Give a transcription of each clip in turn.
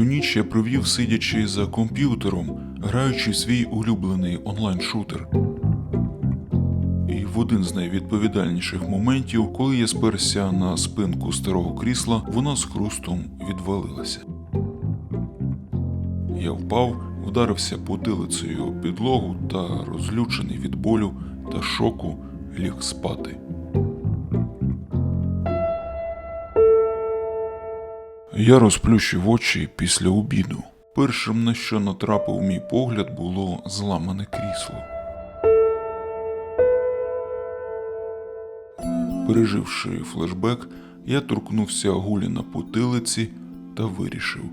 ніч я провів сидячи за комп'ютером, граючи свій улюблений онлайн-шутер. І в один з найвідповідальніших моментів, коли я сперся на спинку старого крісла, вона з хрустом відвалилася. Я впав, вдарився потилицею об підлогу та, розлючений від болю та шоку, ліг спати. Я розплющив очі після обіду. Першим, на що натрапив мій погляд, було зламане крісло. Переживши флешбек, я торкнувся гулі на потилиці та вирішив,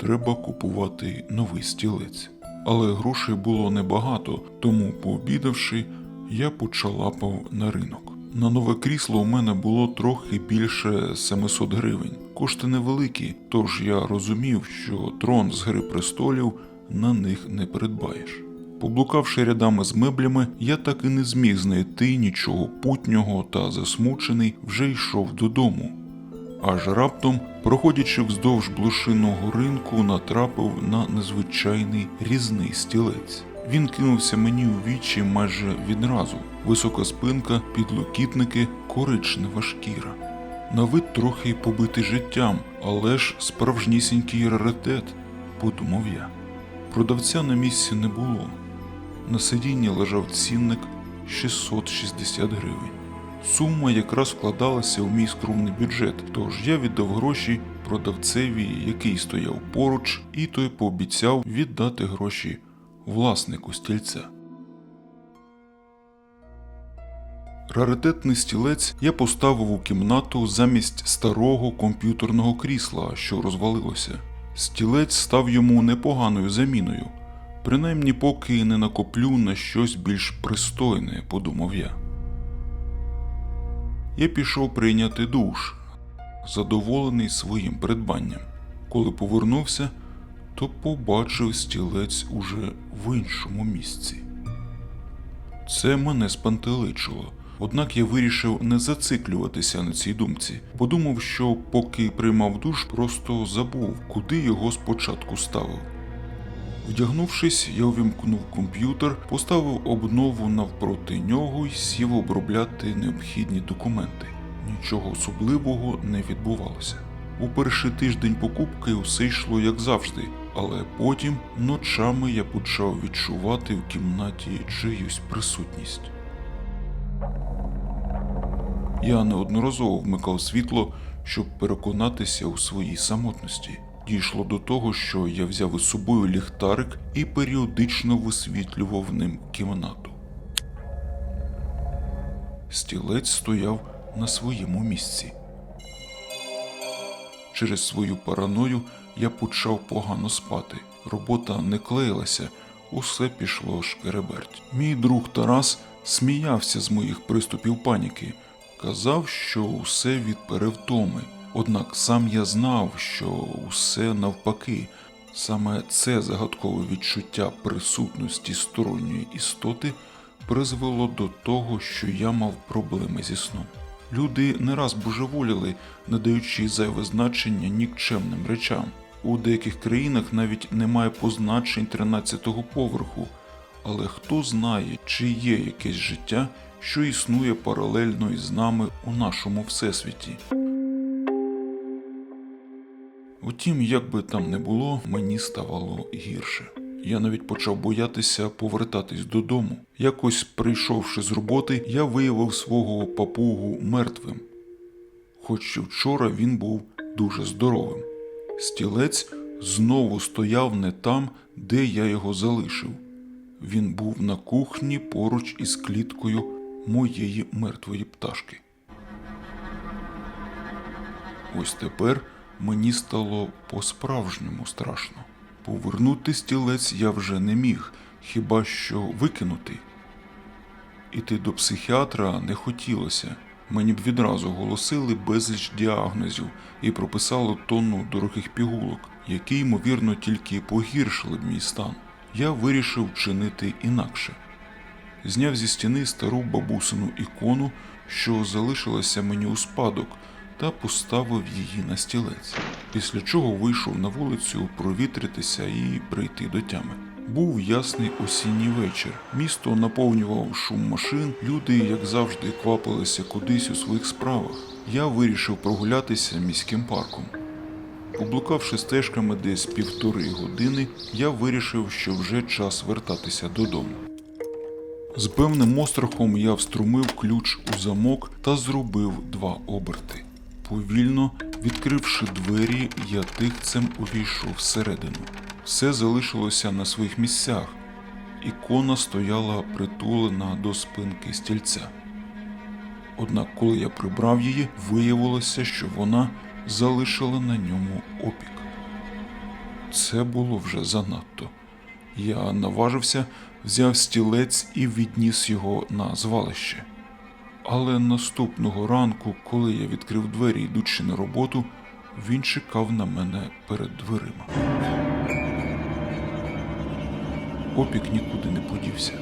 треба купувати новий стілець. Але грошей було небагато, тому, пообідавши, я почалапав на ринок. На нове крісло у мене було трохи більше 700 гривень. Кошти невеликі, тож я розумів, що трон з Гри престолів на них не придбаєш. Поблукавши рядами з меблями, я так і не зміг знайти нічого путнього та засмучений вже йшов додому. Аж раптом, проходячи вздовж блошиного ринку, натрапив на незвичайний різний стілець. Він кинувся мені у вічі майже відразу. Висока спинка, підлокітники, коричнева шкіра. На вид трохи побитий життям, але ж справжнісінький раритет, подумав я. Продавця на місці не було. На сидінні лежав цінник 660 гривень. Сума якраз вкладалася у мій скромний бюджет, тож я віддав гроші продавцеві, який стояв поруч, і той пообіцяв віддати гроші власнику стільця. Раритетний стілець я поставив у кімнату замість старого комп'ютерного крісла, що розвалилося. Стілець став йому непоганою заміною, принаймні поки не накоплю на щось більш пристойне, подумав я. Я пішов прийняти душ, задоволений своїм придбанням. Коли повернувся, то побачив стілець уже в іншому місці. Це мене спантеличило. Однак я вирішив не зациклюватися на цій думці. Подумав, що поки приймав душ, просто забув, куди його спочатку ставив. Вдягнувшись, я увімкнув комп'ютер, поставив обнову навпроти нього і сів обробляти необхідні документи. Нічого особливого не відбувалося. У перший тиждень покупки все йшло як завжди, але потім ночами я почав відчувати в кімнаті чиюсь присутність. Я неодноразово вмикав світло, щоб переконатися у своїй самотності. Дійшло до того, що я взяв із собою ліхтарик і періодично висвітлював ним кімнату. Стілець стояв на своєму місці. Через свою параною я почав погано спати. Робота не клеїлася, усе пішло шкереберть. Мій друг Тарас сміявся з моїх приступів паніки, казав, що усе від перевтоми. Однак сам я знав, що усе навпаки. Саме це загадкове відчуття присутності сторонньої істоти призвело до того, що я мав проблеми зі сном. Люди не раз божеволіли, надаючи зайве значення нікчемним речам. У деяких країнах навіть немає позначень 13-го поверху, але хто знає, чи є якесь життя, що існує паралельно із нами у нашому всесвіті. Утім, як би там не було, мені ставало гірше. Я навіть почав боятися повертатись додому. Якось прийшовши з роботи, я виявив свого папугу мертвим. Хоч вчора він був дуже здоровим. Стілець знову стояв не там, де я його залишив. Він був на кухні поруч із кліткою моєї мертвої пташки. Ось тепер мені стало по-справжньому страшно. Повернути стілець я вже не міг, хіба що викинути. Іти до психіатра не хотілося. Мені б відразу голосили безліч діагнозів і прописали тонну дорогих пігулок, які, ймовірно, тільки погіршили б мій стан. Я вирішив чинити інакше. Зняв зі стіни стару бабусину ікону, що залишилася мені у спадок, та поставив її на стілець, після чого вийшов на вулицю провітритися і прийти до тями. Був ясний осінній вечір. Місто наповнював шум машин, люди, як завжди, квапилися кудись у своїх справах. Я вирішив прогулятися міським парком. Поблукавши стежками десь півтори години, я вирішив, що вже час вертатися додому. З певним острахом я вструмив ключ у замок та зробив два оберти. Повільно відкривши двері, я тихцем увійшов всередину. Все залишилося на своїх місцях. Ікона стояла притулена до спинки стільця. Однак, коли я прибрав її, виявилося, що вона залишила на ньому опік. Це було вже занадто. Я наважився, взяв стілець і відніс його на звалище. Але наступного ранку, коли я відкрив двері, йдучи на роботу, він чекав на мене перед дверима. Опік нікуди не подівся.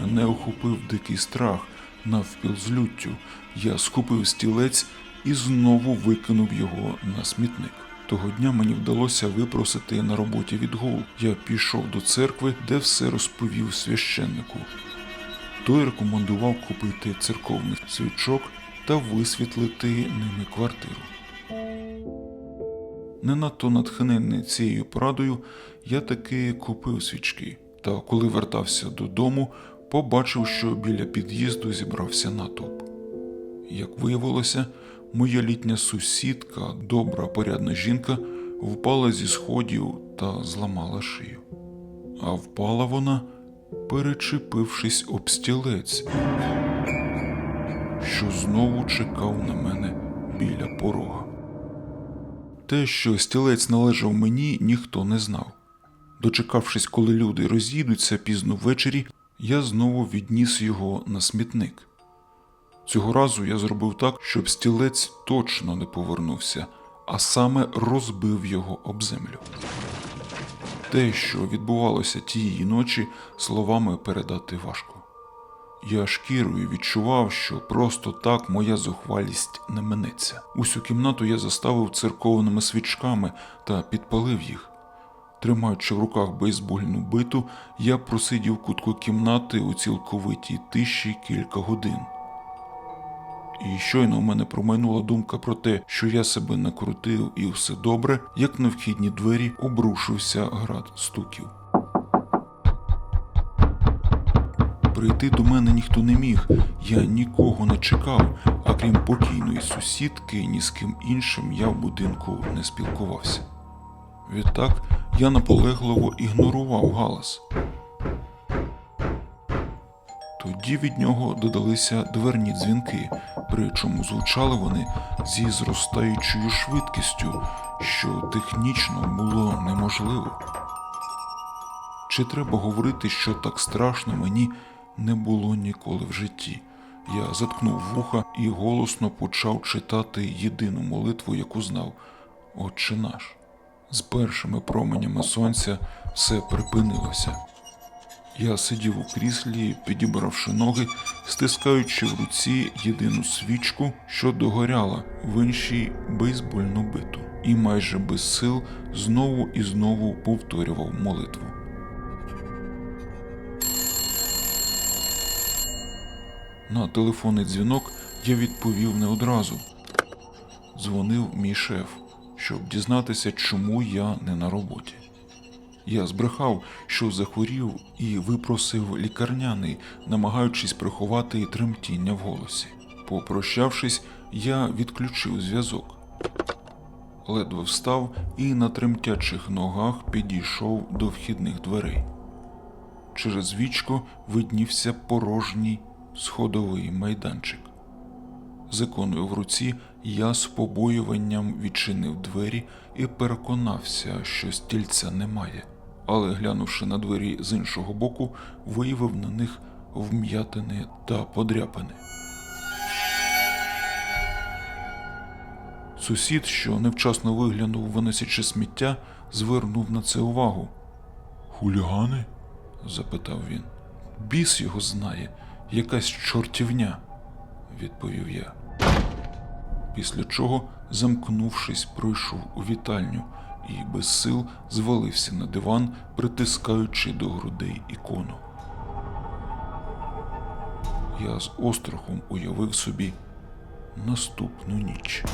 Мене охопив дикий страх навпіл з люттю. Я схопив стілець і знову викинув його на смітник. Того дня мені вдалося випросити на роботі відгул. Я пішов до церкви, де все розповів священнику. Той рекомендував купити церковний свічок та висвітлити ними квартиру. Не надто натхнений цією порадою, я таки купив свічки. Та коли вертався додому, побачив, що біля під'їзду зібрався натовп. Як виявилося, моя літня сусідка, добра порядна жінка, впала зі сходів та зламала шию. А впала вона, перечепившись об стілець, що знову чекав на мене біля порога. Те, що стілець належав мені, ніхто не знав. Дочекавшись, коли люди роз'їдуться пізно ввечері, я знову відніс його на смітник. Цього разу я зробив так, щоб стілець точно не повернувся, а саме розбив його об землю. Те, що відбувалося тієї ночі, словами передати важко. Я шкірою відчував, що просто так моя зухвалість не минеться. Усю кімнату я заставив церковними свічками та підпалив їх. Тримаючи в руках бейсбольну биту, я просидів кутку кімнати у цілковитій тиші кілька годин. І щойно в мене промайнула думка про те, що я себе накрутив і все добре, як на вхідні двері обрушився град стуків. Прийти до мене ніхто не міг, я нікого не чекав, а крім покійної сусідки, ні з ким іншим я в будинку не спілкувався. Відтак я наполегливо ігнорував галас. Тоді від нього додалися дверні дзвінки, причому звучали вони зі зростаючою швидкістю, що технічно було неможливо. Чи треба говорити, що так страшно мені не було ніколи в житті? Я заткнув вуха і голосно почав читати єдину молитву, яку знав Отче наш. З першими променями сонця все припинилося. Я сидів у кріслі, підібравши ноги, стискаючи в руці єдину свічку, що догоряла, в іншій бейсбольну биту, і майже без сил знову і знову повторював молитву. На телефонний дзвінок я відповів не одразу. Дзвонив мій шеф, щоб дізнатися, чому я не на роботі. Я збрехав, що захворів, і випросив лікарняний, намагаючись приховати тремтіння в голосі. Попрощавшись, я відключив зв'язок. Ледве встав і на тремтячих ногах підійшов до вхідних дверей. Через вічко виднівся порожній сходовий майданчик. З іконою в руці я з побоюванням відчинив двері і переконався, що стільця немає, але глянувши на двері з іншого боку, виявив на них вм'ятини та подряпини. Сусід, що невчасно виглянув, виносячи сміття, звернув на це увагу. Хулігани? запитав він. Біс його знає, якась чортівня, відповів я. після чого, замкнувшись, пройшов у вітальню і без сил звалився на диван, притискаючи до грудей ікону. Я з острахом уявив собі наступну ніч.